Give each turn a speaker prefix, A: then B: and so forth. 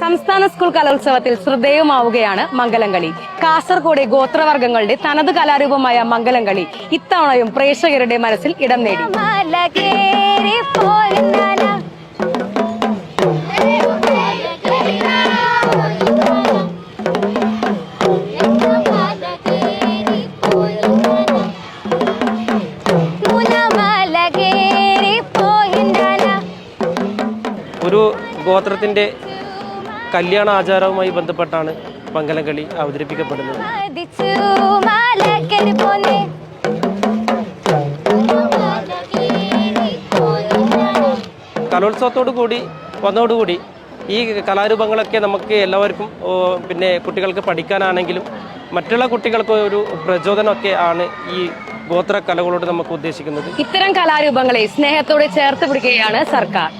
A: സംസ്ഥാന സ്കൂൾ കലോത്സവത്തിൽ ശ്രദ്ധേയമാവുകയാണ് മംഗലംകളി. കാസർഗോഡ് ഗോത്രവർഗങ്ങളുടെ തനത് കലാരൂപമായ മംഗലംകളി ഇത്തവണയും പ്രേക്ഷകരുടെ മനസ്സിൽ ഇടം നേടി.
B: ഒരു ഗോത്രത്തിന്റെ കല്യാണ ആചാരവുമായി ബന്ധപ്പെട്ടാണ് മംഗലംകളി അവതരിപ്പിക്കപ്പെടുന്നത്.
C: മതിച്ചു മലകേറി
B: കലോത്സവത്തോടു കൂടി വന്നതോടുകൂടി ഈ കലാരൂപങ്ങളൊക്കെ നമുക്ക് എല്ലാവർക്കും പിന്നെ കുട്ടികൾക്ക് പഠിക്കാനാണെങ്കിലും മറ്റുള്ള കുട്ടികൾക്ക് ഒരു പ്രചോദനമൊക്കെ ആണ് ഈ ഗോത്ര കലകളോട് നമുക്ക് ഉദ്ദേശിക്കുന്നത്.
A: ഇത്തരം കലാരൂപങ്ങളെ സ്നേഹത്തോടെ ചേർത്ത് പിടിക്കുകയാണ് സർക്കാർ.